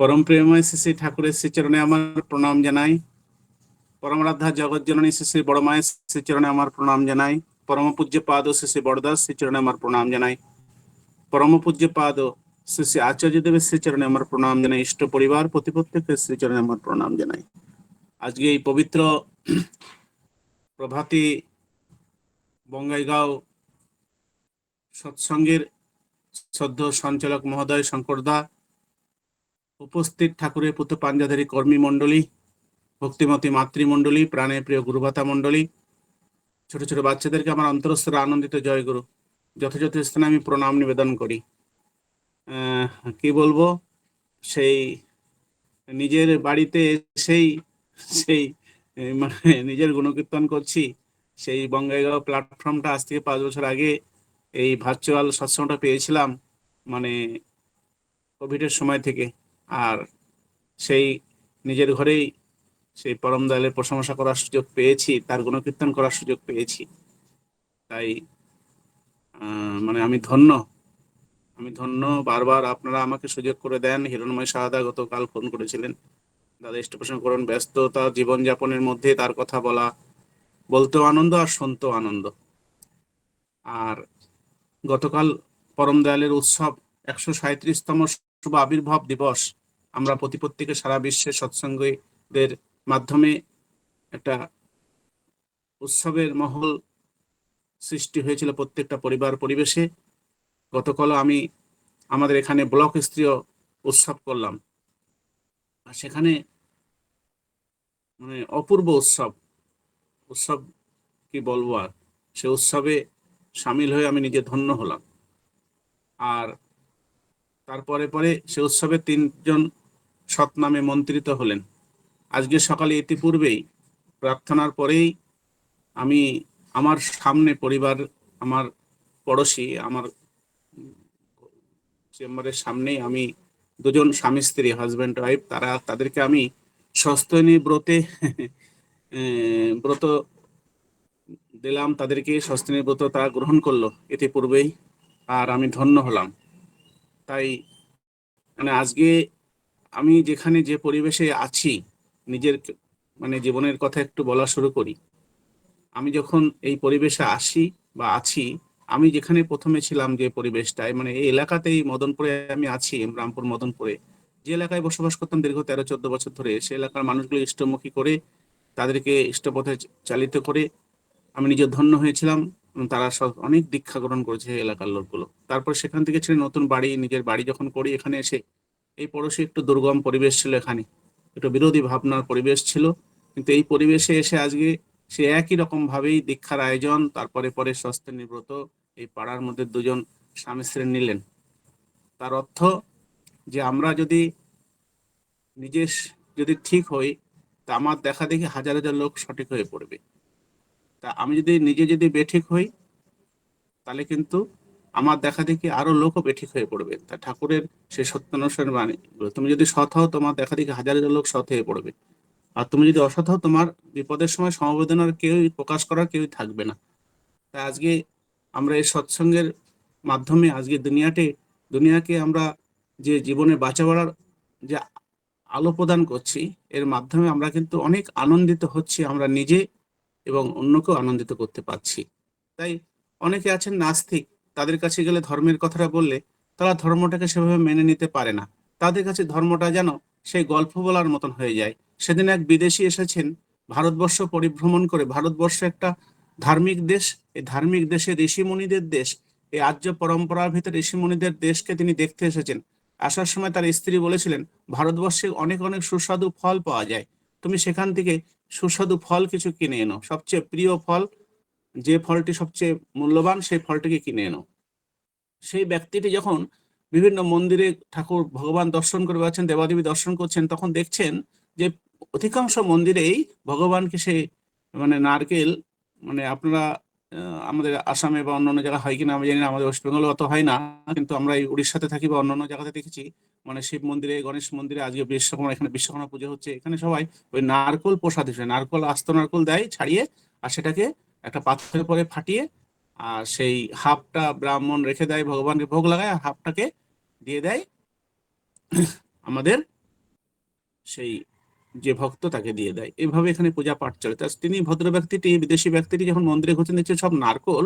পরম প্রেমময় শ্রী শ্রী ঠাকুরের শ্রীচরণে আমার প্রণাম জানাই। পরমরাধ্যা জগৎ জননী শ্রী শ্রী বড় মায়ের শ্রীচরণে আমার প্রণাম জানাই। পরম পূজ্য পাদ শ্রী শ্রী বড়দাস শ্রীচরণে আমার প্রণাম জানাই। পরম পূজ্য পাদ শ্রী শ্রী আচার্য দেবের শ্রীচরণে আমার প্রণাম জানাই। ইষ্ট পরিবার প্রতি প্রত্যেকের শ্রীচরণে আমার প্রণাম জানাই। আজকে এই পবিত্র প্রভাতী বঙ্গাইগাঁও সৎসঙ্গের সদ্য সঞ্চালক মহোদয় শঙ্করদা উপস্থিত ঠাকুরের পুত্র পাঞ্জাধারী কর্মী মণ্ডলী, ভক্তিমতী মাতৃমণ্ডলী প্রাণের প্রিয় গুরুভাতা মণ্ডলী, ছোট ছোট বাচ্চাদেরকে আমার অন্তরস্থরে আনন্দিত জয় গুরু। যথাযথ স্থানে আমি প্রণাম নিবেদন করি। কি বলব? সেই নিজের বাড়িতে সেই সেই মানে নিজের গুণকীর্তন করছি। সেই বঙ্গাইগাঁও প্ল্যাটফর্মটা আজ থেকে পাঁচ বছর আগে এই ভার্চুয়াল সৎসঙ্গটা পেয়েছিলাম মানে কোভিডের সময় থেকে। আর সেই নিজের ঘরেই সেই পরম দয়ালের প্রশংসা করার সুযোগ পেয়েছি, তার গুণকীর্তন করার সুযোগ পেয়েছি। তাই মানে আমি ধন্য আমি ধন্য। বারবার আপনারা আমাকে সুযোগ করে দেন। হিরণময় সাহাদা গতকাল ফোন করেছিলেন। দাদা করুন, ব্যস্ততা, জীবনযাপনের মধ্যে তার কথা বলা, বলতেও আনন্দ আর শুনতেও আনন্দ। আর গতকাল পরম দয়ালের উৎসব একশো সাঁত্রিশতম শুভ আবির্ভাব দিবস। আমরা প্রতি প্রত্যেকে সারা বিশ্বের সৎসঙ্গীদের মাধ্যমে একটা উৎসবের মহল সৃষ্টি হয়েছিল প্রত্যেকটা পরিবার পরিবেশে। গতকাল আমি আমাদের এখানে ব্লক স্তরীয় উৎসব করলাম। আর সেখানে মানে অপূর্ব উৎসব। উৎসব কি বলব আর? সে উৎসবে সামিল হয়ে আমি নিজে ধন্য হলাম। আর তারপরে পরে সে উৎসবে তিনজন সৎ নামে মন্ত্রিত হলেন। আজকে সকালে ইতিপূর্বেই প্রার্থনার পরেই আমি আমার সামনে পরিবার, আমার পড়োশি, আমার চেম্বারের সামনেই আমি দুজন স্বামী স্ত্রী হাজব্যান্ড ওয়াইফ তারা তাদেরকে আমি সস্তনী ব্রতে ব্রত দিলাম, তাদেরকে সস্তনী ব্রত তারা গ্রহণ করল ইতিপূর্বেই, আর আমি ধন্য হলাম। তাই মানে আজকে আমি যেখানে যে পরিবেশে আছি, নিজের মানে জীবনের কথা একটু বলা শুরু করি। আমি যখন এই পরিবেশে আসি বা আছি, আমি যেখানে প্রথমে ছিলাম যে পরিবেশটায় মানে এই এলাকাতেই মদনপুরে আমি আছি, রামপুর মদনপুরে, যে এলাকায় বসবাস করতাম দীর্ঘ তেরো, চোদ্দ বছর ধরে, সে এলাকার মানুষগুলো ইষ্টমুখী করে, তাদেরকে ইষ্টপথে চালিত করে আমি নিজে ধন্য হয়েছিলাম তারা সব অনেক দীক্ষা গ্রহণ করেছে এলাকার লোকগুলো। তারপর সেখান থেকে ছেড়ে নতুন বাড়ি, নিজের বাড়ি যখন করি, এখানে এসে এই পড়োশি একটু দুর্গম পরিবেশ ছিল এখানে। একটু বিরোধী ভাবনার পরিবেশ ছিল। কিন্তু এই পরিবেশে এসে আজকে সে একই রকম ভাবেই দীক্ষার আয়োজন, তারপরে পরে স্বাস্থ্য নিব্রত এই পাড়ার মধ্যে দুজন স্বামী স্ত্রী নিলেন। তার অর্থ যে আমরা যদি নিজে স- যদি ঠিক হই, তা আমার দেখা দেখি হাজার হাজার লোক সঠিক হয়ে পড়বে। তা আমি যদি নিজে যদি বেঠিক হই, তাহলে কিন্তু আমার দেখা দেখি আরও লোকও বেঠিক হয়ে পড়বে। তা ঠাকুরের সেই সত্যানুসার বাণী। তুমি যদি সৎ হও, তোমার দেখা দেখি হাজার হাজার লোক সৎ হয়ে পড়বে। আর তুমি যদি অসৎ হও, তোমার বিপদের সময় সমবেদনার কেউই প্রকাশ করার কেউই থাকবে না। তাই আজকে আমরা এই সৎসঙ্গের মাধ্যমে আজকে দুনিয়াতে, দুনিয়াকে আমরা যে জীবনে বাঁচা বাড়ার যে আলো প্রদান করছি, এর মাধ্যমে আমরা কিন্তু অনেক আনন্দিত হচ্ছি, আমরা নিজে এবং অন্যকেও আনন্দিত করতে পারছি। তাই অনেকে আছেন নাস্তিক তাদের কাছে গেলে ধর্মের কথাটা বললে তারা ধর্মটাকে সেভাবে মেনে নিতে পারে না। তাদের কাছে ধর্মটা যেন সেই গল্প বলার মতন হয়ে যায়। সেদিন এক বিদেশি এসেছেন, ভারতবর্ষ পরিভ্রমণ করে, ভারতবর্ষ একটা ধার্মিক দেশ। এই ধার্মিক দেশে ঋষিমুনিদের দেশ, এই আর্য পরম্পরার ভিতরে ঋষিমুনিদের দেশকে তিনি দেখতে এসেছেন। আসার সময় তার স্ত্রী বলেছিলেন, ভারতবর্ষে অনেক অনেক সুস্বাদু ফল পাওয়া যায়। তুমি সেখান থেকে সুস্বাদু ফল কিছু কিনে এনো। সবচেয়ে প্রিয় ফল যে ফলটি সবচেয়ে মূল্যবান, সেই ফলটিকে কিনে এনো। সেই ব্যক্তিটি যখন বিভিন্ন মন্দিরে ঠাকুর ভগবান দর্শন করে বেড়াচ্ছেন, দেবাদেবী দর্শন করছেন, তখন দেখছেন যে অধিকাংশ মন্দিরেই ভগবানকে সে মানে নারকেল মানে আপনারা আমাদের আসামে বা অন্যান্য জায়গায় হয় কিনা, আমি জানি না, আমাদের ওয়েস্ট বেঙ্গলে অত হয় না, কিন্তু আমরা এই উড়িষ্যাতে থাকি বা অন্যান্য জায়গাতে দেখেছি মানে শিব মন্দিরে, গণেশ মন্দিরে, আজকে বিশ্বকর্মা, এখানে বিশ্বকর্মা পুজো হচ্ছে, এখানে সবাই ওই নারকল প্রসাদ হিসেবে, নারকল আস্ত নারকল দেয় ছাড়িয়ে, আর সেটাকে একটা পাথরের পরে ফাটিয়ে, আর সেই হাফটা ব্রাহ্মণ রেখে দেয়, ভগবানকে ভোগ লাগায়, আর হাফটাকে দিয়ে দেয় আমাদের সেই যে ভক্ত তাকে দিয়ে দেয়। এভাবে এখানে পূজা পাঠ চলে। তা তিনি ভদ্র ব্যক্তিটি, বিদেশি ব্যক্তিটি যখন মন্দিরে ঘুরছেন, দেখছেন সব নারকোল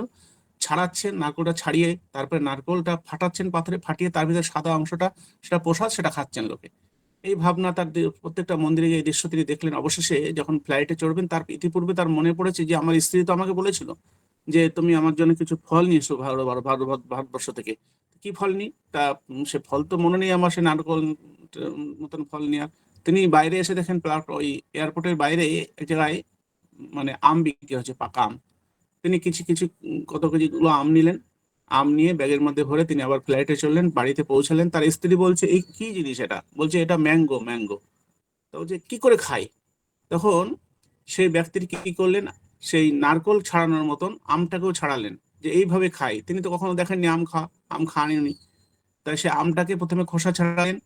ছাড়াচ্ছেন, নারকোলটা ছাড়িয়ে তারপরে নারকোলটা ফাটাচ্ছেন পাথরে, ফাটিয়ে তার ভিতরে সাদা অংশটা, সেটা প্রসাদ, সেটা খাচ্ছেন লোকে। এই ভাবনা তার প্রত্যেকটা মন্দিরে এই দৃশ্য তিনি দেখলেন। অবশেষে যখন ফ্লাইটে চড়বেন, তার ইতিপূর্বে তার মনে পড়েছে যে, আমার স্ত্রী তো আমাকে বলেছিল যে, তুমি আমার জন্য কিছু ফল নিয়ে এসো ভারত, ভারত- ভারত- ভারতবর্ষ থেকে। কি ফল নি? তা সে ফল তো মনে নেই আমার, সে নারকল, মতন ফল নেওয়ার তিনি বাইরে এসে দেখেন ওই এয়ারপোর্টের বাইরে এক জায়গায় মানে আম বিক্রি হচ্ছে, পাকা আম। তিনি কিছু কিছু, কত কেজি গুলো আম নিলেন। আম নিয়ে ব্যাগের মধ্যে ভরে তিনি আবার ফ্লাইটে চললেন, বাড়িতে পৌঁছালেন। তার স্ত্রী বলছে, এই কি জিনিস এটা? বলছে, এটা ম্যাঙ্গো ম্যাঙ্গো তো বলছে, কি করে খাই? তখন সেই ব্যক্তির কি করলেন? সেই নারকল ছাড়ানোর মতন আমটাকেও ছাড়ালেন, যে এইভাবে খাই তিনি তো কখনো দেখেননি আম খা, আম খাননি। তাই সে আমটাকে প্রথমে খোসা ছাড়ালেন।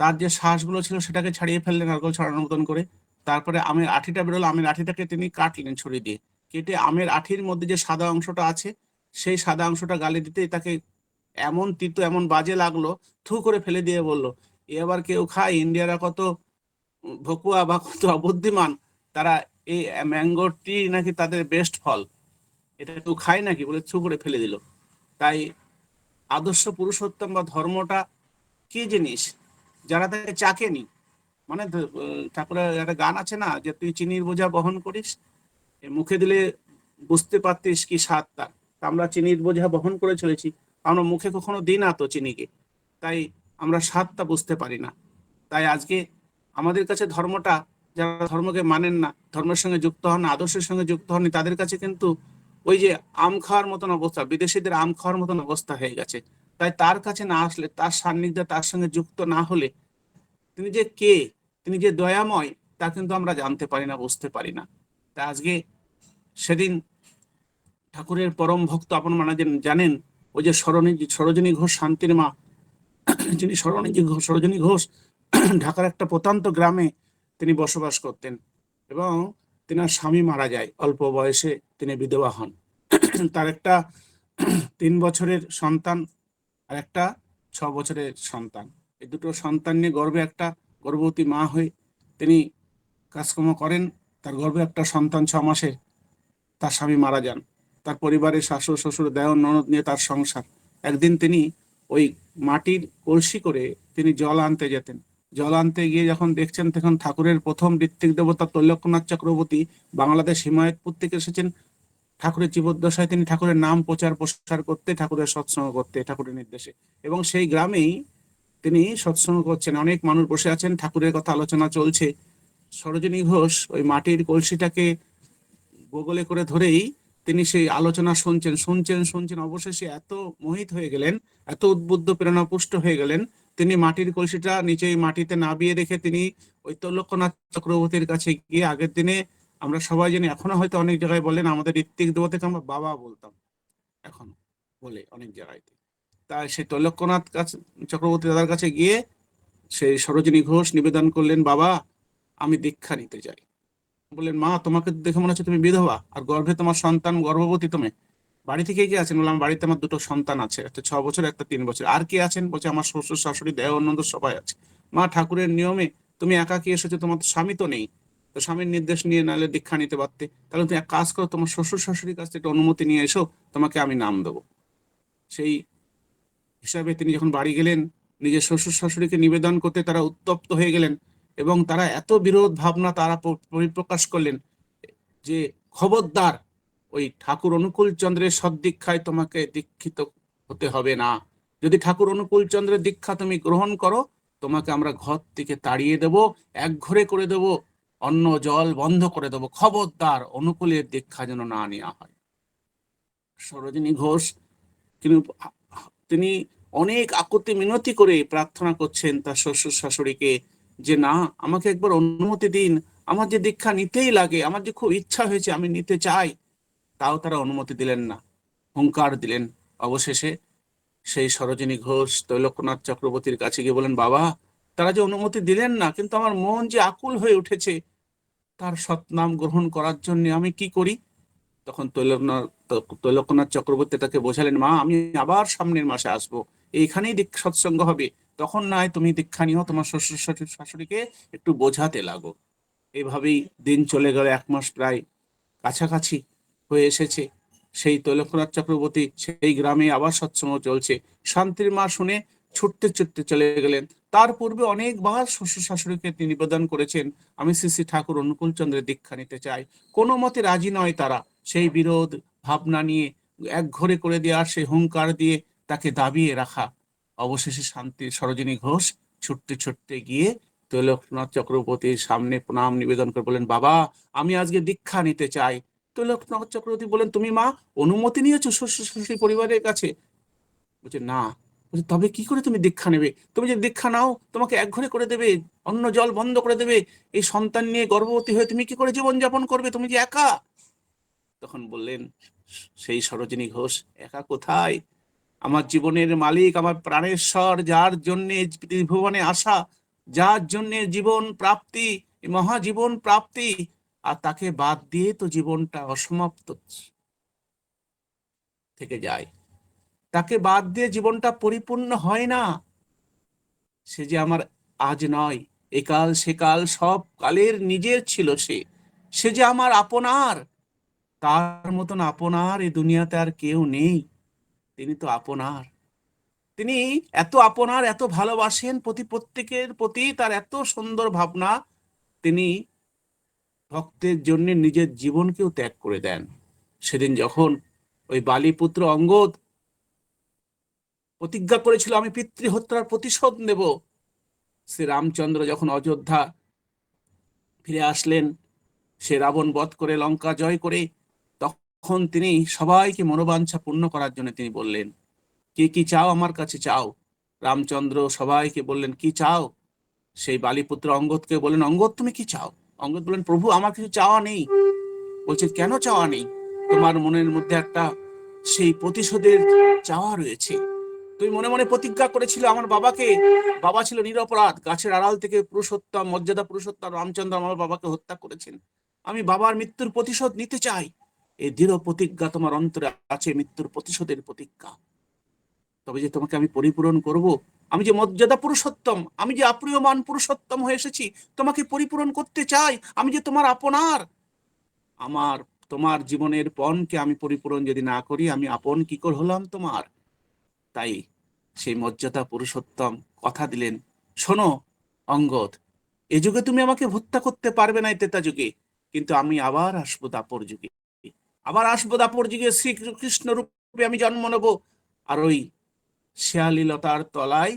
তার যে শ্বাসগুলো ছিল সেটাকে ছাড়িয়ে ফেললেন নারকল ছাড়ানোর মতন করে। তারপরে আমের আঠিটা বেরোলো, আমের আঠিটাকে তিনি কাটলেন ছুরি দিয়ে। কেটে আমের আঠির মধ্যে যে সাদা অংশটা আছে সেই সাদা অংশটা গালে দিতেই তাকে এমন তিতো, এমন বাজে লাগল, থু করে ফেলে দিয়ে বলল এ আবার কেউ খায়? ইন্ডিয়ারা কত ভকুয়া বা কত অবুদ্ধিমান? তারা এই ম্যাঙ্গো টি নাকি তাদের বেস্ট ফল? এটা কেউ খায় নাকি? বলে থু করে ফেলে দিল। তাই আদর্শ পুরুষোত্তম বা ধর্মটা কি জিনিস? যারা তাকে চাকেনি। মানে ঠাকুরের একটা গান আছে না, যে তুই চিনির বোঝা বহন করিস? মুখে দিলে বুঝতে পারতিস কি স্বাদ তার। আমরা চিনির বোঝা বহন করে চলেছি। আমরা মুখে কখনো দিই না তো চিনিকে। তাই আমরা স্বাদটা বুঝতে পারি না। তাই আজকে আমাদের কাছে ধর্মটা, যারা ধর্মকে মানেন না, ধর্মের সঙ্গে যুক্ত হন আদর্শের সঙ্গে যুক্ত হননি, তাদের কাছে কিন্তু ওই যে আম খাওয়ার মতন অবস্থা, বিদেশিদের আম খাওয়ার মতন অবস্থা হয়ে গেছে। তাই তার কাছে না আসলে, তার সান্নিধ্যে, তার সঙ্গে যুক্ত না হলে তিনি যে কে, তিনি যে দয়াময়, তা কিন্তু আমরা জানতে পারি না, বুঝতে পারি না। তা আজকে সেদিন ঠাকুরের পরম ভক্ত আপন মানা যে- জানেন, ওই যে সরণী, সরোজনী ঘোষ, শান্তির মা, যিনি সরণী সরোজিনী ঘোষ, ঢাকার একটা প্রত্যন্ত গ্রামে তিনি বসবাস করতেন এবং তেনার স্বামী মারা যায়, অল্প বয়সে তিনি বিধবা হন। তার একটা তিন বছরের সন্তান আর একটা ছ বছরের সন্তান। এই দুটো সন্তান নিয়ে গর্বে একটা গর্ভবতী মা হয়ে তিনি কাজকর্ম করেন। তার গর্ভে একটা সন্তান ছ মাসে তার স্বামী মারা যান। তার পরিবারের শাশুড়, শ্বশুর দেওয়ার ননদ নিয়ে তার সংসার। একদিন তিনি ওই মাটির কলসি করে তিনি জল আনতে যেতেন। জল আনতে গিয়ে যখন দেখছেন তখন ঠাকুরের প্রথম ঋত্বিক দেবতা তৈলক্যনাথ চক্রবর্তী বাংলাদেশ হিমায়তপুর থেকে এসেছেন। ঠাকুরের জীবদ্দশায় তিনি ঠাকুরের নাম প্রচার প্রসার করতে, ঠাকুরের সৎসঙ্গ করতে, ঠাকুরের নির্দেশে। এবং সেই গ্রামেই তিনি সৎসঙ্গ করছেন। অনেক মানুষ বসে আছেন, ঠাকুরের কথা আলোচনা চলছে। সরোজিনী ঘোষ ওই মাটির কলসিটাকে বগলে করে ধরেই তিনি সেই আলোচনা শুনছেন শুনছেন শুনছেন, অবশেষে এত মোহিত হয়ে গেলেন, এত উদ্বুদ্ধ, প্রেরণাপুষ্ট হয়ে গেলেন, তিনি মাটির কলসিটা নিচেই মাটিতে নাবিয়ে রেখে তিনি ওই তৈলক্যনাথ চক্রবর্তীর কাছে গিয়ে আগের দিনে আমরা সবাই জানি, এখনও হয়তো অনেক জায়গায় বলেন আমাদের ঋত্বিক দেবতাকে আমরা বাবা বলতাম। এখন বলে অনেক জায়গায় তাই সেই তৈলক্যনাথ কাছে, চক্রবর্তী দাদার কাছে গিয়ে সেই সরোজিনী ঘোষ নিবেদন করলেন, বাবা, আমি দীক্ষা নিতে চাই। বললেন, মা, তোমাকে দেখে মনে হচ্ছে তুমি বিধবা আর গর্ভে তোমার সন্তান গর্ভবতী তুমি। বাড়ি থেকে কে আছেন? বললাম, বাড়িতে আমার দুটো সন্তান আছে, একটা ছ বছর, একটা তিন বছর। আর কে আছেন? বলছে, আমার শ্বশুর শাশুড়ি দেহ অন্যদ সবাই আছে। মা, ঠাকুরের নিয়মে তুমি একা কি এসেছ? তোমার তো স্বামী তো নেই। তো স্বামীর নির্দেশ নিয়ে নাহলে দীক্ষা নিতে পারতে। তাহলে তুমি এক কাজ করো, তোমার শ্বশুর শাশুড়ির কাছ থেকে অনুমতি নিয়ে এসো, তোমাকে আমি নাম দেবো। সেই হিসাবে তিনি যখন বাড়ি গেলেন, নিজের শ্বশুর শাশুড়িকে নিবেদন করতে তারা উত্তপ্ত হয়ে গেলেন। এবং তারা এত বিরোধ ভাবনা তারা পরিপ্রকাশ করলেন যে খবরদার ওই ঠাকুর অনুকূল চন্দ্রের সদ্দীক্ষায় তোমাকে দীক্ষিত হতে হবে না। যদি ঠাকুর অনুকূল চন্দ্রের দীক্ষা তুমি গ্রহণ করো, তোমাকে আমরা ঘর থেকে তাড়িয়ে দেব, এক ঘরে করে দেব, অন্ন, জল বন্ধ করে দেব। খবরদার অনুকূলের দীক্ষা যেন না নেওয়া হয়। সরোজিনী ঘোষ তিনি অনেক আকুতি মিনতি করে প্রার্থনা করছেন তার শ্বশুর শাশুড়িকে। যে না, আমাকে একবার অনুমতি দিন। আমার যে দীক্ষা নিতেই লাগে, আমার যে খুব ইচ্ছা হয়েছে, আমি নিতে চাই। তাও তারা অনুমতি দিলেন না, হুঙ্কার দিলেন। অবশেষে সেই সরোজিনী ঘোষ তৈলক্যনাথ চক্রবর্তীর কাছে গিয়ে বলেন বাবা, তারা যে অনুমতি দিলেন না, কিন্তু আমার মন যে আকুল হয়ে উঠেছে, তার সৎনাম গ্রহণ করার জন্য আমি কি করি? তখন তৈলকনাথ তৈলক্যনাথ চক্রবর্তী তাকে বোঝালেন, মা, আমি আবার সামনের মাসে আসব। এইখানেই সৎসঙ্গ হবে। তখন নয় তুমি দীক্ষা নিও, তোমার শ্বশুর শাশুড়ি, শাশুড়িকে একটু বোঝাতে লাগো। এইভাবেই দিন চলে গেল, এক মাস প্রায় কাছাকাছি হয়ে এসেছে। সেই তৈলকনাথ চক্রবর্তী সেই গ্রামে আবার সৎসঙ্গ চলছে। শান্তির মা শুনে ছুটতে ছুটতে চলে গেলেন। তার পূর্বে অনেকবার শ্বশুর শাশুড়িকে তিনি নিবেদন করেছেন, আমি শ্রী শ্রী ঠাকুর অনুকূল চন্দ্রের দীক্ষা নিতে চাই। কোনো মতে রাজি নয় তারা। সেই বিরোধ, ভাবনা নিয়ে এক ঘরে করে দেওয়ার সেই হুঙ্কার দিয়ে তাকে দাবিয়ে রাখা। অবশেষে শান্তি সরোজিনী ঘোষ ছুটতে ছুটতে গিয়ে তৈলকনাথ চক্রবর্তীর সামনে প্রণাম নিবেদন করে বলেন বাবা, আমি আজকে দীক্ষা নিতে চাই। তৈলকনাথ চক্রবর্তী বলেন তুমি মা, অনুমতি নিয়েছো শ্বশুর পরিবারের কাছে? বলছে, না। বলছে, তবে কি করে তুমি দীক্ষা নেবে? তুমি যদি দীক্ষা নাও, তোমাকে এক ঘরে করে দেবে অন্য জল বন্ধ করে দেবে। এই সন্তান নিয়ে গর্ভবতী হয়ে তুমি কি করে জীবন যাপন করবে? তুমি যে একা? তখন বললেন, সেই সরোজিনী ঘোষ একা কোথায়? আমার জীবনের মালিক, আমার প্রাণেশ্বর যার জন্য ত্রিভুবনে আসা, যার জন্য জীবন প্রাপ্তি মহাজীবন প্রাপ্তি, আর তাকে বাদ দিয়ে তো জীবনটা অসমাপ্ত থেকে যায়। তাকে বাদ দিয়ে জীবনটা পরিপূর্ণ হয় না। সে যে আমার আজ নয় একাল সেকাল সব কালের নিজের ছিল সে। সে যে আমার আপনার, তার মতন আপনার এই দুনিয়াতে আর কেউ নেই। তিনি তো আপনার। তিনি এত আপনার, এত ভালোবাসেন প্রতি প্রত্যেকের প্রতি, তার এত সুন্দর ভাবনা তিনি ভক্তের জন্য নিজের জীবনকেও ত্যাগ করে দেন। সেদিন যখন ওই বালিপুত্র অঙ্গদ প্রতিজ্ঞা করেছিল, আমি পিতৃহত্যার প্রতিশোধ নেব। শ্রী রামচন্দ্র যখন অযোধ্যা ফিরে আসলেন, সে রাবণ বধ করে, লঙ্কা জয় করে তখন তিনি সবাইকে মনোবাঞ্ছা পূর্ণ করার জন্য তিনি বললেন, কে কি চাও আমার কাছে চাও? রামচন্দ্র সবাইকে বললেন, কি চাও? সেই বালিপুত্র অঙ্গদকে বললেন, অঙ্গদ, তুমি কি চাও? অঙ্গদ বললেন, প্রভু, আমার কিছু চাওয়া নেই। বলছে কেন চাওয়া নেই? তোমার মনের মধ্যে একটা সেই প্রতিশোধের চাওয়া রয়েছে। তুমি মনে মনে প্রতিজ্ঞা করেছিল আমার বাবাকে। বাবা ছিল নিরপরাধ। গাছের আড়াল থেকে পুরুষোত্তম, মর্যাদা পুরুষোত্তম রামচন্দ্র আমার বাবাকে হত্যা করেছেন। আমি বাবার মৃত্যুর প্রতিশোধ নিতে চাই। এই দৃঢ় প্রতিজ্ঞা তোমার অন্তরে আছে, মৃত্যুর প্রতিশোধের প্রতিজ্ঞা। তবে যে তোমাকে আমি পরিপূরণ করব, আমি যে মর্যাদা পুরুষোত্তম, আমি যে অপ্রিয়মান পুরুষোত্তম হয়ে এসেছি, তোমাকে পরিপূরণ করতে চাই, আমি যে তোমার আপনার, আমার, তোমার জীবনের পণকে আমি পরিপূরণ যদি না করি, আমি আপন কি করে হলাম তোমার। তাই সেই মর্যাদা পুরুষোত্তম কথা দিলেন, শোনো অঙ্গদ, এ যুগে তুমি আমাকে হত্যা করতে পারবে না এই তেতা যুগে, কিন্তু আমি আবার আসব দাপর যুগে। আবার আসব দাপর যুগে শ্রীকৃষ্ণ রূপে আমি জন্ম নেব। আর ওই শেয়ালি লতার তলায়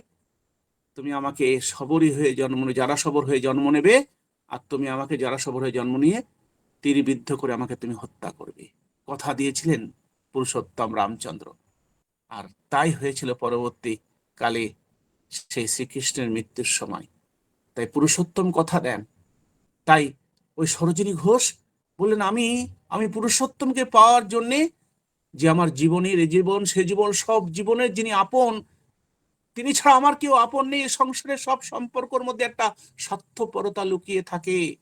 তুমি আমাকে সবরই হয়ে জন্ম যারা সবর হয়ে জন্ম নেবে, আর তুমি আমাকে যারা সবর হয়ে জন্ম নিয়ে তীরবিদ্ধ করে আমাকে তুমি হত্যা করবে। কথা দিয়েছিলেন পুরুষোত্তম রামচন্দ্র। আর তাই হয়েছিল পরবর্তী কালে সেই শ্রীকৃষ্ণের মৃত্যুর সময়। তাই পুরুষোত্তম কথা দেন। তাই ওই সরোজিনী ঘোষ বললেন, আমি আমি পুরুষোত্তমকে পাওয়ার জন্যে যে আমার জীবনের এই জীবন, সে জীবন, সব জীবনের যিনি আপন, তিনি ছাড়া আমার কেউ আপন নেই। সংসারের সব সম্পর্কর মধ্যে একটা স্বার্থপরতা লুকিয়ে থাকে।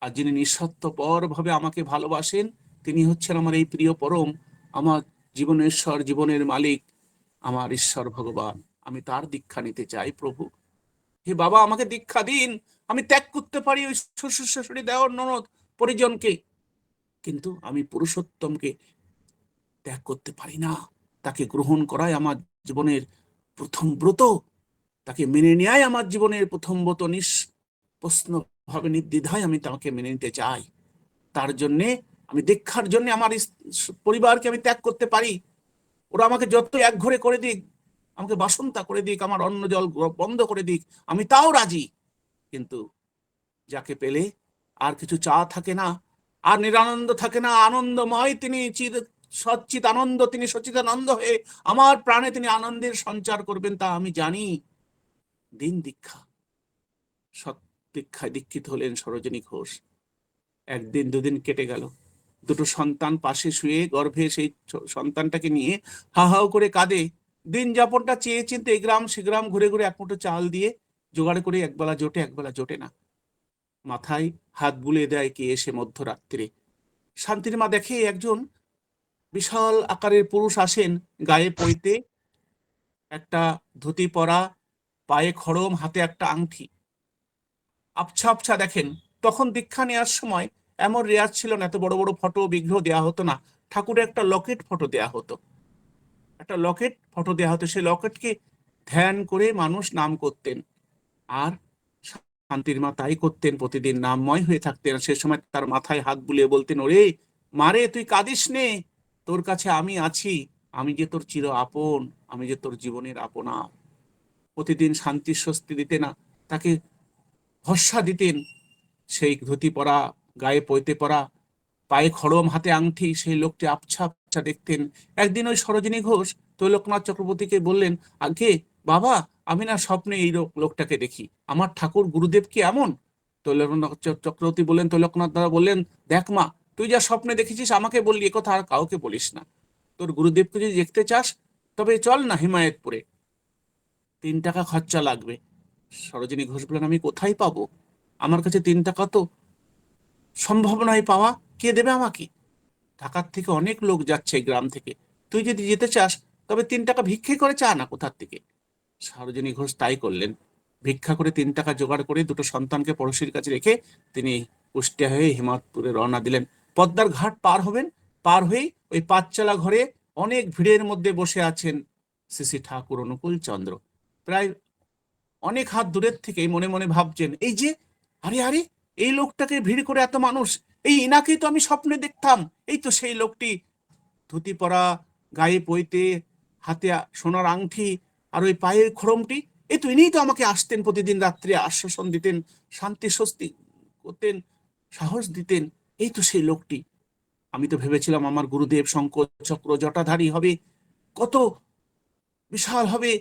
আর যিনি নিঃস্বার্থপর ভাবে আমাকে ভালোবাসেন, তিনি হচ্ছেন আমার এই প্রিয় পরম, আমার জীবনেশ্বর জীবনের মালিক, আমার ঈশ্বর ভগবান। আমি তার দীক্ষা নিতে চাই, প্রভু। হে বাবা, আমাকে দীক্ষা দিন। আমি ত্যাগ করতে পারি ওই শ্বশুর শাশুড়ি দেওয়ার ননদ। পরিজনকে, কিন্তু আমি পুরুষোত্তমকে ত্যাগ করতে পারি না। তাকে গ্রহণ করাই আমার জীবনের প্রথম ব্রত। তাকে মেনে নেয় আমার জীবনের প্রথম ব্রত। নিষ্প্রশ্ন ভাবে নির্দ্বিধায় আমি তাকে মেনে নিতে চাই। তার জন্যে, আমি দীক্ষার জন্য আমার পরিবারকে আমি ত্যাগ করতে পারি। ওরা আমাকে যত এক ঘরে করে দিক, আমাকে বাসন্তা করে দিক, আমার অন্ন জল বন্ধ করে দিক, আমি তাও রাজি। কিন্তু যাকে পেলে আর কিছু চা থাকে না, আর নিরানন্দ থাকে না, আনন্দময় তিনি চির সচ্চিত আনন্দ, তিনি সচিদানন্দ হয়ে আমার প্রাণে তিনি আনন্দের সঞ্চার করবেন তা আমি জানি। দিন দীক্ষা, সৎ দীক্ষায় দীক্ষিত হলেন সরোজিনী ঘোষ। একদিন দুদিন কেটে গেল। দুটো সন্তান পাশে শুয়ে গর্ভে সেই সন্তানটাকে নিয়ে হা হাও করে কাঁদে। দিন যাপনটা চেয়ে চিনতে এই গ্রাম সে গ্রাম ঘুরে ঘুরে এক মুঠো চাল দিয়ে জোগাড় করে একবেলা জোটে একবেলা জোটে না। মাথায় হাত বুলিয়ে দেয় কে এসে মধ্যরাত্রে। শান্তির মা দেখে একজন বিশাল আকারের পুরুষ আসেন গায়ে পইতে। একটা ধুতি পরা, পায়ে খড়ম, হাতে একটা আংটি আবছা আবছা দেখেন, তখন দীক্ষা নেওয়ার সময় এমন রেয়াজ ছিল না, এত বড় বড় ফটো বিগ্রহ দেওয়া হতো না। ঠাকুরের একটা লকেট ফটো দেওয়া হতো। একটা লকেট ফটো দেওয়া হতো, সেই লকেটকে ধ্যান করে মানুষ নাম করতেন। আর শান্তির মা তাই করতেন, প্রতিদিন নামময় হয়ে থাকতেন। সে সময় তার মাথায় হাত বুলিয়ে বলতেন, ওরে মারে তুই কাঁদিস নে। তোর কাছে আমি আছি। আমি যে তোর চির আপন, আমি যে তোর জীবনের আপনা। প্রতিদিন শান্তির স্বস্তি দিতে না, তাকে ভরসা দিতেন। সেই ধুতি পরা, গায়ে পৈতে পরা, পায়ে খড়ম হাতে আংটি সেই লোকটি আবছা আবছা দেখতেন। একদিন ওই সরোজিনী ঘোষ তৈলকনাথ চক্রবর্তীকে বললেন, আগে, বাবা আমি না স্বপ্নে এই লোকটাকে দেখি। আমার ঠাকুর গুরুদেব কি এমন? তৈলকনাথ চক্রবর্তী বললেন তৈলকনাথ দাদা বললেন, দেখ মা, তুই যা স্বপ্নে দেখেছিস, আমাকে বললি কথা আর কাউকে বলিস না। তোর গুরুদেবকে যদি দেখতে চাস, তবে চল না হিমায়তপুরে। তিন টাকা খরচা লাগবে। সরোজিনী ঘোষ বলেন আমি কোথায় পাবো? আমার কাছে তিন টাকা তো সম্ভব নয় পাওয়া। কে দেবে আমাকে? ঢাকার থেকে অনেক লোক যাচ্ছে গ্রাম থেকে। তুই যদি যেতে চাস, তবে তিন টাকা ভিক্ষে করে চা না কোথার থেকে? সরোজিনী ঘোষ তাই করলেন। ভিক্ষা করে তিন টাকা জোগাড় করে দুটো সন্তানকে পড়শির কাছে রেখে তিনি কুষ্টিয়া হয়ে হিমায়তপুরে রওনা দিলেন। পদ্মার ঘাট পার হবেন, পার হয়েই ওই পাঁচচালা ঘরে অনেক ভিড়ের মধ্যে বসে আছেন শ্রী ঠাকুর অনুকূল চন্দ্র। প্রায় অনেক হাত দূরের থেকে মনে মনে ভাবছেন, এই যে, আরে আরে, এই লোকটাকে ভিড় করে এত মানুষ, এই ইনাকেই তো আমি স্বপ্নে দেখতাম, এই তো সেই লোকটি ধুতি পরা গায়ে পইতে হাতে সোনার আংটি আর ওই পায়ের খড়মটি এই তো ইনিই তো আমাকে আসতেন প্রতিদিন রাত্রে, আশ্বাসন দিতেন, শান্তি, স্বস্তি করতেন, সাহস দিতেন। এই তো সেই লোকটি। আমি তো ভেবেছিলাম আমার গুরুদেব শঙ্কর চক্র জটাধারী হবে, কত বিশাল হবে।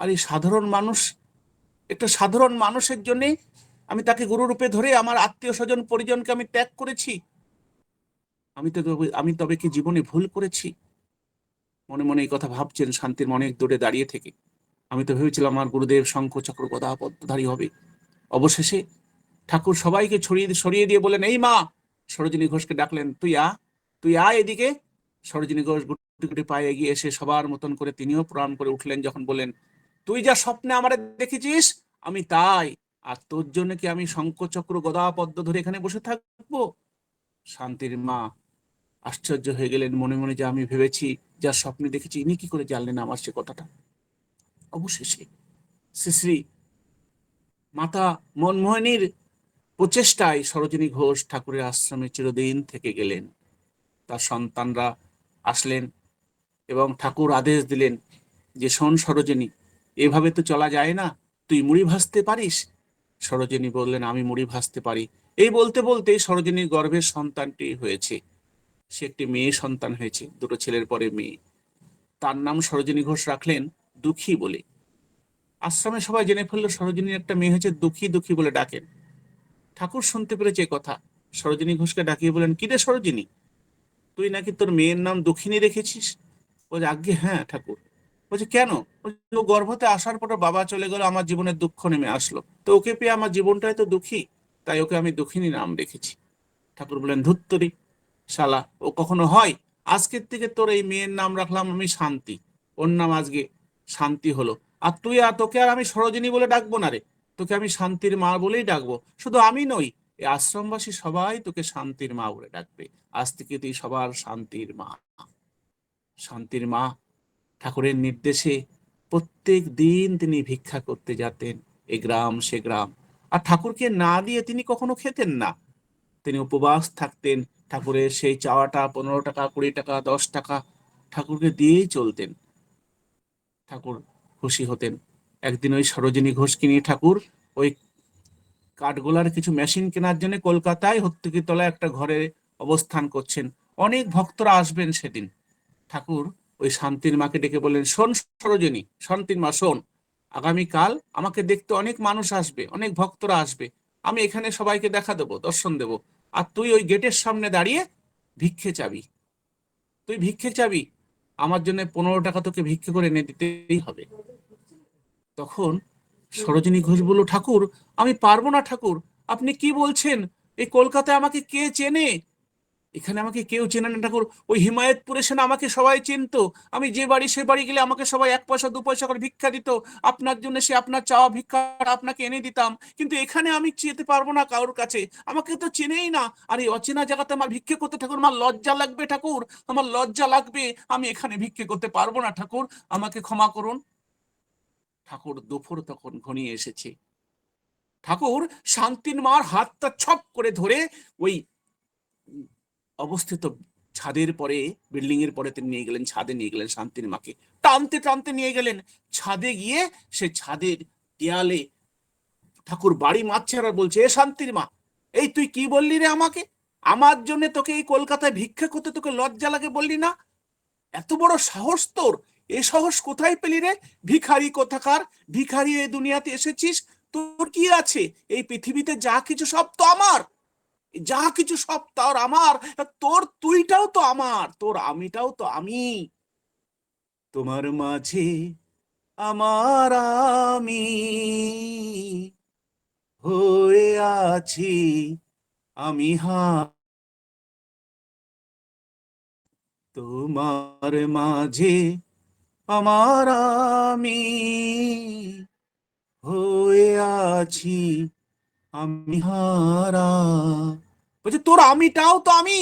আর এই সাধারণ মানুষ, একটা সাধারণ মানুষের জন্য আমি তাকে গুরুরূপে ধরে আমার আত্মীয় স্বজন পরিজনকে আমি ত্যাগ করেছি। আমি তো আমি তবে কি জীবনে ভুল করেছি? মনে মনে এই কথা ভাবছেন, শান্তির অনেক দূরে দাঁড়িয়ে থেকে। আমি তো ভেবেছিলাম আমার গুরুদেব, শঙ্খ, চক্র পদ্মধারী হবে। অবশেষে ঠাকুর সবাইকে ছড়িয়ে সরিয়ে দিয়ে বলেন এই মা! সরোজিনী ঘোষকে ডাকলেন, তুই আ, তুই আয় এদিকে। সরোজিনী ঘোষ গুটি গুটি পায়ে এগিয়ে এসে সবার মতন করে তিনিও প্রণাম করে উঠলেন, যখন বললেন, তুই যা স্বপ্নে আমার দেখেছিস, আমি তাই। আর তোর জন্য কি আমি শঙ্কচক্র গদা পদ্ম ধরে এখানে বসে থাকব? শান্তির মা আশ্চর্য হয়ে গেলেন, মনে মনে যে আমি ভেবেছি যা স্বপ্নে দেখেছি, ইনি কি করে জানলেন আমার সে কথাটা? অবশেষে শ্রী মাতা মনমোহিনীর প্রচেষ্টায় সরোজিনী ঘোষ ঠাকুরের আশ্রমে চিরদিন থেকে গেলেন। তার সন্তানরা আসলেন এবং ঠাকুর আদেশ দিলেন যে, শোন সরোজিনী, এভাবে তো চলা যায় না, তুই মুড়ি ভাসতে পারিস? সরোজিনী বললেন, আমি মুড়ি ভাসতে পারি। এই বলতে বলতে সরোজিনীর গর্ভের সন্তানটি হয়েছে। সে একটি মেয়ে সন্তান হয়েছে, দুটো ছেলের পরে মেয়ে। তার নাম সরোজিনী ঘোষ রাখলেন দুঃখী বলে। আশ্রমে সবাই জেনে ফেলল সরোজিনীর একটা মেয়ে হয়েছে দুঃখী দুঃখী বলে ডাকেন। ঠাকুর শুনতে পেরেছে কথা। সরোজিনী ঘোষকে ডাকিয়ে বলেন, কি রে সরোজিনী? তুই নাকি তোর মেয়ের নাম দুঃখিনী রেখেছিস? বলছে, আজ্ঞে হ্যাঁ ঠাকুর। বলছে, কেন? ও গর্ভতে আসার পর বাবা চলে গেল, আমার জীবনের দুঃখ নেমে আসলো। তো ওকে পেয়ে আমার জীবনটাই তো দুঃখী, তাই ওকে আমি দুঃখিনী নাম রেখেছি। ঠাকুর বলেন, ধুত্তরি শালা, ও কখনো হয়? আজকের থেকে তোর এই মেয়ের নাম রাখলাম আমি শান্তি। ওর নাম আজকে শান্তি হলো। আর তুই আর তোকে আর আমি সরোজিনী বলে ডাকবো না রে। তোকে আমি শান্তির মা বলেই ডাকবো। শুধু আমি নই, এই আশ্রমবাসী সবাই তোকে শান্তির মা বলে ডাকবে। আজ থেকে তুই সবার শান্তির মা। শান্তির মা, ঠাকুরের নির্দেশে প্রত্যেক দিন তিনি ভিক্ষা করতে যেতেন এ গ্রাম সে গ্রাম। আর ঠাকুরকে না দিয়ে তিনি কখনো খেতেন না। তিনি উপবাস থাকতেন ঠাকুরের সেই চাওয়াটা পনেরো টাকা, কুড়ি টাকা, দশ টাকা ঠাকুরকে দিয়েই চলতেন। ঠাকুর খুশি হতেন। একদিন ওই সরোজিনী ঘোষকে নিয়ে ঠাকুর ওই কাঠগোলার কিছু মেশিন কেনার জন্য কলকাতায় হত্তিকিতলা একটা ঘরে অবস্থান করছেন। অনেক ভক্তরা আসবেন সেদিন। ঠাকুর ওই শান্তির মাকে ডেকে বললেন, শোন সরোজিনী, শান্তির মা, শোন। আগামীকাল আমাকে দেখতে অনেক মানুষ আসবে, অনেক ভক্তরা আসবে। আমি এখানে সবাইকে দেখা দেবো, দর্শন দেবো। আর তুই ওই গেটের সামনে দাঁড়িয়ে ভিক্ষে চাবি। তুই ভিক্ষে চাবি, আমার জন্য পনেরো টাকা তোকে ভিক্ষে করে এনে দিতেই হবে। তখন সরোজিনী ঘোষ বলল, ঠাকুর, আমি পারব না ঠাকুর। আপনি কি বলছেন? এই কলকাতায় আমাকে কে চেনে? এখানে আমাকে কেউ চেনে না, ঠাকুর। ওই হিমায়তপুরে সেনা আমাকে সবাই চিনতো। আমি যে বাড়ি, সে বাড়ি গেলে আমাকে সবাই এক পয়সা, দু পয়সা করে ভিক্ষা দিত। আপনার জন্য সে আপনার চাওয়া ভিক্ষা আপনাকে এনে দিতাম। কিন্তু এখানে আমি চেতে পারব না কারোর কাছে। আমাকে তো চেনেই না। আর এই অচেনা জায়গাতে আমার ভিক্ষে করতে, ঠাকুর, আমার লজ্জা লাগবে, ঠাকুর। আমার লজ্জা লাগবে। আমি এখানে ভিক্ষে করতে পারব না, ঠাকুর। আমাকে ক্ষমা করুন। ঠাকুর, দুপুর তখন ঘনিয়ে এসেছে। ঠাকুর, শান্তির মার হাতটা ছপ করে ধরে ওই অবস্থিত ছাদের পরে বিল্ডিং এর পরে তিনি নিয়ে গেলেন, ছাদে নিয়ে গেলেন শান্তির মাকে। টানতে টানতে নিয়ে গেলেন। ছাদে গিয়ে সে ছাদের দেয়ালে ঠাকুর বাড়ি মারছে আর বলছে, এ শান্তির মা, এই তুই কি বললি রে আমাকে? আমার জন্য তোকে এই কলকাতায় ভিক্ষা করতে তোকে লজ্জা লাগে বললি না? এত বড় সাহস তোর? এ সাহস কোথায় পেলি রে? ভিখারি কোথাকার? ভিখারি এই দুনিয়াতে এসেছিস? তোর কি আছে? এই পৃথিবীতে যা কিছু সব তো আমার। যা কিছু সব তার আমার, তোর তুইটাও তো আমার, তোর আমিটাও তো আমি। তোমার মাঝে আমার আমি হয়ে আছি, আমি হা তোমার মাঝে আমার আমি হয়ে আছি, আমি হারা। বলছে, তোর আমিটাও তো আমি।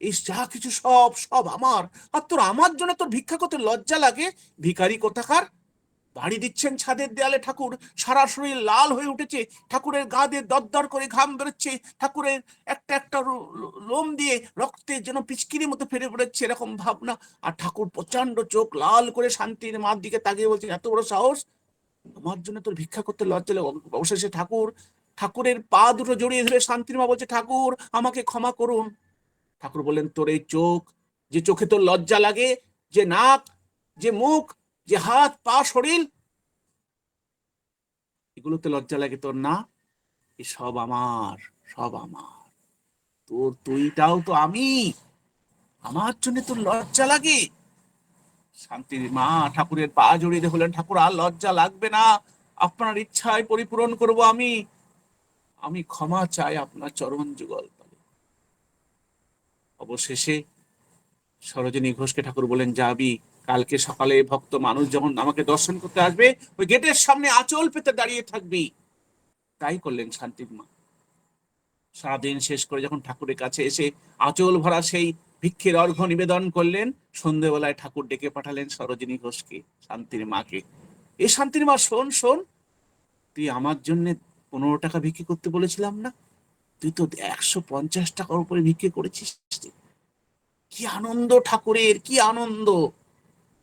এই যা কিছু সব সব আমার। আর তোর আমার জন্য তোর ভিক্ষা করতে লজ্জা লাগে? ভিখারি কোথাকার? বাড়ি দিচ্ছেন ছাদের দেয়ালে ঠাকুর। সারা শরীর লাল হয়ে উঠেছে। ঠাকুরের গা দিয়ে দরদর করে ঘাম বেরোচ্ছে। ঠাকুরের একটা একটা লোম দিয়ে রক্তে যেন পিচকিরির মতো ফেরে পড়েছে এরকম ভাবনা। আর ঠাকুর প্রচণ্ড চোখ লাল করে শান্তির মার দিকে তাকিয়ে বলছে, এত বড় সাহস? আমার জন্য তোর ভিক্ষা করতে লজ্জা লাগে অবশেষে ঠাকুর ঠাকুরের পা দুটো জড়িয়ে ধরে শান্তির মা বলছে, ঠাকুর, আমাকে ক্ষমা করুন। ঠাকুর বললেন, তোর এই চোখ, যে চোখে তোর লজ্জা লাগে, যে নাক, যে মুখ, যে হাত, পা, শরীর, এগুলোতে লজ্জা লাগে তোর না, এ সব আমার সব আমার। তোর তুইটাও তো আমি। আমার জন্য তোর লজ্জা লাগে। শান্তির মা ঠাকুরের পা জড়িয়ে দিয়ে বললেন, ঠাকুর, আর লজ্জা লাগবে না। আপনার ইচ্ছায় পরিপূরণ করব আমি। আমি ক্ষমা চাই আপনার চরণ যুগল তলে অবশেষে সরোজিনী ঘোষকে ঠাকুর বলেন, যাবি, কালকে সকালে ভক্ত মানুষ যখন আমাকে দর্শন করতে আসবে, ওই গেটের সামনে আঁচল পেতে দাঁড়িয়ে থাকবি। তাই করলেন শান্তির মা। সারাদিন শেষ করে যখন ঠাকুরের কাছে এসে আঁচল ভরা সেই ভিক্ষের অর্ঘ্য নিবেদন করলেন, সন্ধেবেলায় ঠাকুর ডেকে পাঠালেন সরোজিনী ঘোষকে, শান্তির মাকে। এ শান্তির মা, শোন শোন, তুই আমার জন্য পনেরো টাকা বিক্রি করতে বলেছিলাম না? তুই তো একশো পঞ্চাশ টাকার উপরে বিক্রি করেছিস কি আনন্দ ঠাকুরের, কি আনন্দ।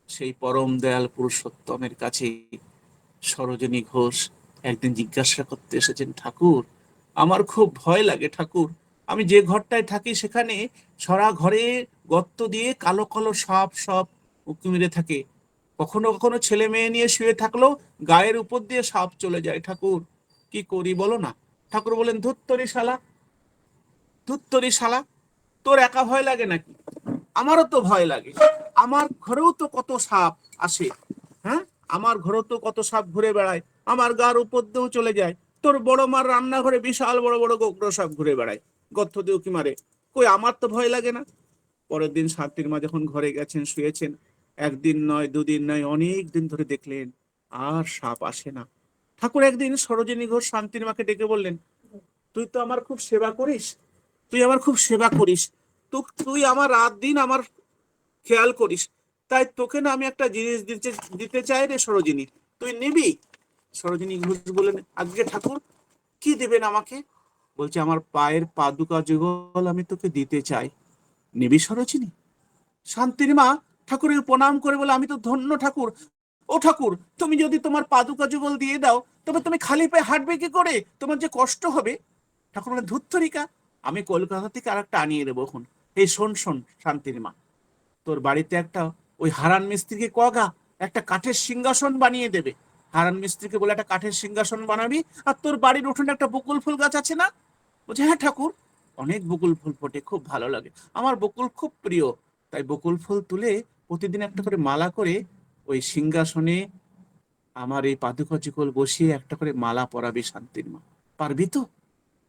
সেই পরম দয়াল পুরুষোত্তমের কাছে সরোজিনী ঘোষ একদিন জিজ্ঞাসা করতে এসেছেন, ঠাকুর, আমার খুব ভয় লাগে ঠাকুর। আমি যে ঘরটায় থাকি সেখানে ছড়া ঘরে গর্ত দিয়ে কালো কালো সাপ সব উঁকি মেরে থাকে। কখনো কখনো ছেলে মেয়ে নিয়ে শুয়ে থাকলেও গায়ের উপর দিয়ে সাপ চলে যায় ঠাকুর। কি করি বলো না? ঠাকুর বলেন ধুত্তরি শালা ধুত্তরি শালা, তোর একা ভয় লাগে নাকি? আমারও তো ভয় লাগে। আমার ঘরেও তো কত সাপ আসে হ্যাঁ? আমার ঘরেও তো কত সাপ ঘুরে বেড়ায়, আমার গার উপর দিয়েও চলে যায়। তোর বড় মার রান্নাঘরে বিশাল বড় বড় গোগ্র সাপ ঘুরে বেড়ায়। গর্থ দিয়েও কি মারে? কই, আমার তো ভয় লাগে না? পরের দিন শান্তির মা যখন ঘরে গেছেন, শুয়েছেন, একদিন নয়, দুদিন নয়, অনেক দিন ধরে দেখলেন, আর সাপ আসে না। ঠাকুর একদিন সরোজিনী ঘোষ শান্তির মাকে ডেকে বললেন, তুই তো আমার খুব সেবা করিস, তুই আমার খুব সেবা করিস তুই আমার রাত দিন আমার খেয়াল করিস। তাই তোকে না আমি একটা জিনিস দিতে দিতে চাই রে সরোজিনী, তুই নিবি? সরোজিনী ঘোষ বললেন আজকে ঠাকুর, কি দেবেন আমাকে? বলছে, আমার পায়ের পাদুকা যুগল আমি তোকে দিতে চাই। নিবি সরোজিনী? শান্তির মা, ঠাকুরের প্রণাম করে বলে, আমি তো ধন্য ঠাকুর ও ঠাকুর, তুমি যদি তোমার পাদুকা যুগল দিয়ে দাও, তবে তুমি খালি পায়ে হাঁটবে কি করে? তোমার যে কষ্ট হবে। ঠাকুর বলে ধুত্তরিকা আমি কলকাতা থেকে আর একটা আনিয়ে দেবো এখন। এই শোন শোন, শান্তির মা, তোর বাড়িতে একটা ওই হারান মিস্ত্রিকে কগা, একটা কাঠের সিংহাসন বানিয়ে দেবে। হারান মিস্ত্রিকে বলে, একটা কাঠের সিংহাসন বানাবি, আর তোর বাড়ির উঠোনে একটা বকুল ফুল গাছ আছে না? বলছে হ্যাঁ ঠাকুর, অনেক বকুল ফুল ফোটে, খুব ভালো লাগে। আমার বকুল খুব প্রিয়। তাই বকুল ফুল তুলে প্রতিদিন একটা করে মালা করে ওই সিংহাসনে আমার এই পাদুকা চিকল বসিয়ে একটা করে মালা পরাবি শান্তির মা। পারবি তো?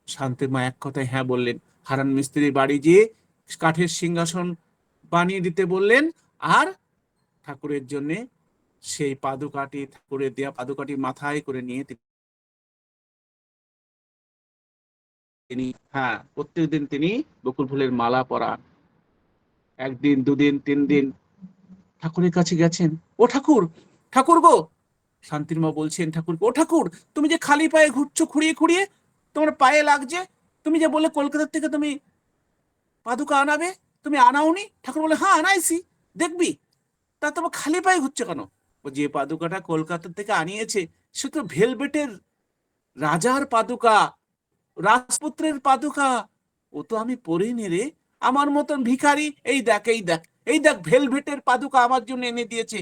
শান্তির মা এক কথায় হ্যাঁ বললেন। হারান মিস্ত্রির বাড়ি যেয়ে কাঠের সিংহাসন বানিয়ে দিতে বললেন। আর ঠাকুরের জন্য সেই পাদুকাটি ঠাকুরের দেয়া পাদুকাটি মাথায় করে নিয়ে তিনি হ্যাঁ প্রত্যেকদিন তিনি বকুল ফুলের মালা পরান। একদিন, দুদিন তিন দিন ঠাকুরের কাছে গেছেন। ও ঠাকুর ঠাকুর গো! শান্তির মা বলছেন ঠাকুরকে ও ঠাকুর, তুমি যে খালি পায়ে ঘুরছো খুঁড়িয়ে খুঁড়িয়ে, তোমার পায়ে লাগছে, তুমি যে বলে কলকাতা থেকে তুমি পাদুকা আনাবে, তুমি আনাওনি? ঠাকুর বলে হ্যাঁ আনাইছি, দেখবি, তা তোমার খালি পায়ে ঘুরছে কেন? যে পাদুকাটা কলকাতা থেকে আনিয়েছে, সে তো ভেলভেটের রাজার পাদুকা, রাজপুত্রের পাদুকা। ও তো আমি পড়িনি রে, আমার মতন ভিখারি, এই দেখ এই দেখ এই দেখ ভেলভেটের পাদুকা আমার জন্য এনে দিয়েছে।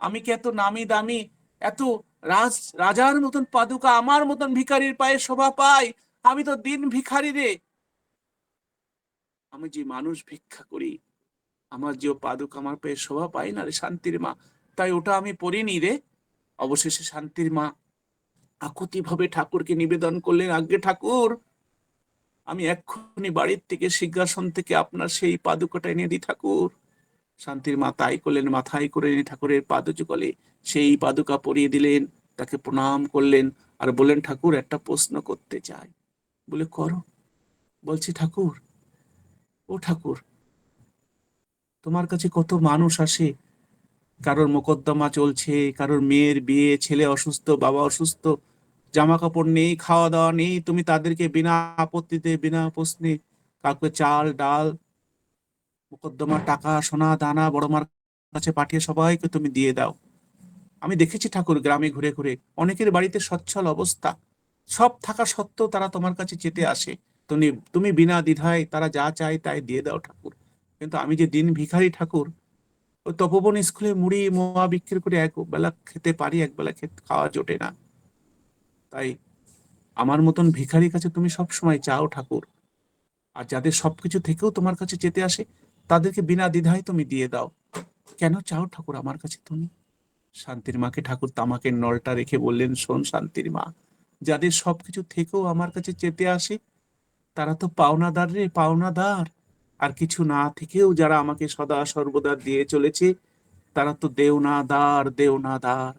আমি কি এত নামি দামি, এত রাজ, রাজার মতন পাদুকা আমার মতন ভিখারির পায়ে শোভা পাই? আমি তো দিন ভিখারি রে। আমি যে মানুষ ভিক্ষা করি, আমার যে পাদুক আমার পায়ে শোভা পাই না রে শান্তির মা, তাই ওটা আমি পড়িনি রে। অবশেষে শান্তির মা আকুতি ভাবে ঠাকুরকে নিবেদন করলেন, আজ্ঞে ঠাকুর, আমি এক্ষুনি বাড়ির থেকে, সিংহাসন থেকে আপনার সেই পাদুকাটা এনে দিই ঠাকুর। শান্তির মা তাই করলেন, মাথায় করে ঠাকুরের পাদযুগলে সেই পাদুকা পরিয়ে দিলেন, তাকে প্রণাম করলেন আর বললেন, ঠাকুর, একটা প্রশ্ন করতে চাই। বলে, করো। বলছি, ঠাকুর, ও ঠাকুর, তোমার কাছে কত মানুষ আসে? কারোর মোকদ্দমা চলছে, কারোর মেয়ের বিয়ে, ছেলে অসুস্থ, বাবা অসুস্থ জামা কাপড় নেই, খাওয়া দাওয়া নেই, তুমি তাদেরকে বিনা আপত্তিতে, বিনা প্রশ্নে কাউকে চাল, ডাল মোকদ্দমা টাকা, সোনা, দানা, বড় মার কাছে পাঠিয়ে সবাইকে তুমি দিয়ে দাও। আমি দেখেছি ঠাকুর গ্রামে ঘুরে ঘুরে। অনেকের বাড়িতে সচ্ছল অবস্থা। সব থাকা সত্ত্বেও তারা তোমার কাছে চেতে আসে। তুমি তুমি বিনা দ্বিধায় তারা যা চায় তাই দিয়ে দাও ঠাকুর। কিন্তু আমি যে দিন ভিখারি ঠাকুর, ওই তপবন স্কুলে মুড়ি, মোয়া বিক্রি করে এক বেলা খেতে পারি, এক বেলা খেতে, খাওয়া জোটে না। তাই আমার মতন ভিখারির কাছে তুমি সব সময় চাও ঠাকুর। আর যাদের সবকিছু থেকেও তোমার কাছে যেতে আসে তাদেরকে বিনা দ্বিধায় তুমি দিয়ে দাও। কেন চাও ঠাকুর আমার কাছে তুমি? শান্তির মাকে ঠাকুর তামাকের নলটা রেখে বললেন, শোন শান্তির মা, যাদের সবকিছু থেকেও আমার কাছে চেতে আসে, তারা তো পাওনাদার রে, পাওনাদার। আর কিছু না থেকেও যারা আমাকে সদা সর্বদা দিয়ে চলেছে, তারা তো দেওনাদার দেওনাদার।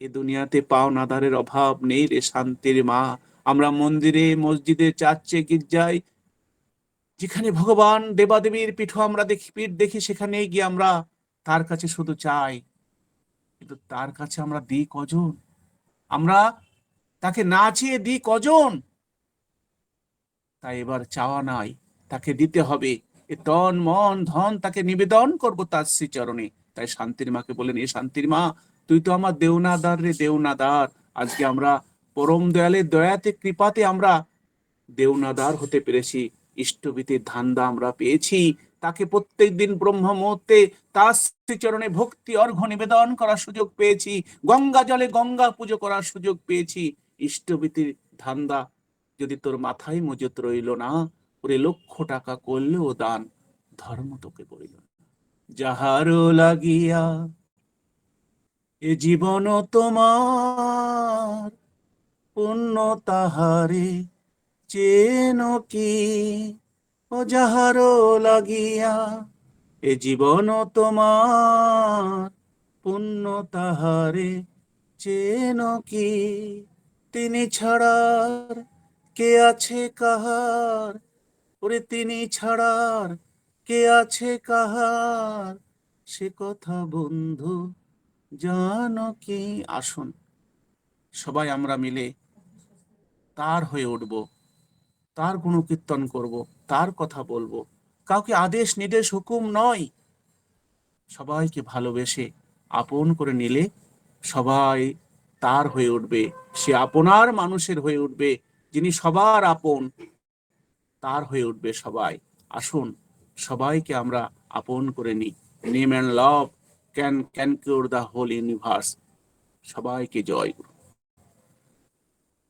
এ দুনিয়াতে পাওনাদারের অভাব নেই রে শান্তির মা। আমরা মন্দিরে, মসজিদে, চার্চে, গির্জায় যেখানে ভগবান দেবাদেবীর পীঠ আমরা দেখি, পিঠ দেখি সেখানে গিয়ে আমরা তার কাছে শুধু চাই। কিন্তু তার কাছে আমরা দিই কজন? আমরা তাকে না চেয়ে দিই কজন? তাই এবার চাওয়া নাই, তাকে দিতে হবে। এ তন, মন, ধন, তাকে নিবেদন করব তার শ্রীচরণে। তাই শান্তির মাকে বলেন, এ শান্তির মা, তুই তো আমার দেওনাদার রে দেওনাদার আজকে আমরা পরম দয়ালের দয়াতে, কৃপাতে আমরা দেওনাদার হতে পেরেছি। ইষ্টভীতির ধান্দা আমরা পেয়েছি। তাকে প্রত্যেক দিন ব্রহ্ম মুহূর্তে তার শ্রীচরণে ভক্তি, অর্ঘ্য নিবেদন করার সুযোগ পেয়েছি। গঙ্গা জলে গঙ্গা পুজো করার সুযোগ পেয়েছি। ইষ্টভীতির ধান্দা যদি তোর মাথায় মজুত রইল না, ওরে লক্ষ টাকা করলেও দান, ধর্ম তোকে বলিল। যাহারও লাগিয়া এ জীবন তোমার, পুণ্য তাহারে চেন কি? ও যাহারও লাগিয়া, এ জীবন তোমার পুণ্য তাহারে চেন কি? তিনি ছাড়ার কে আছে কাহার? ওরে তিনি ছাড়ার কে আছে কাহার? সে কথা বন্ধু জানো কি? আসুন, সবাই আমরা মিলে তার হয়ে উঠব। তার গুণকীর্তন করব, তার কথা বলব। কাউকে আদেশ, নির্দেশ, হুকুম নয়। সবাইকে ভালোবেসে আপন করে নিলে সবাই তার হয়ে উঠবে। সে আপনার মানুষের হয়ে উঠবে, যিনি সবার আপন, তার হয়ে উঠবে সবাই। আসুন, সবাইকে আমরা আপন করে নিই। Name and love can can cure the whole universe. সবাইকে জয় গুরু।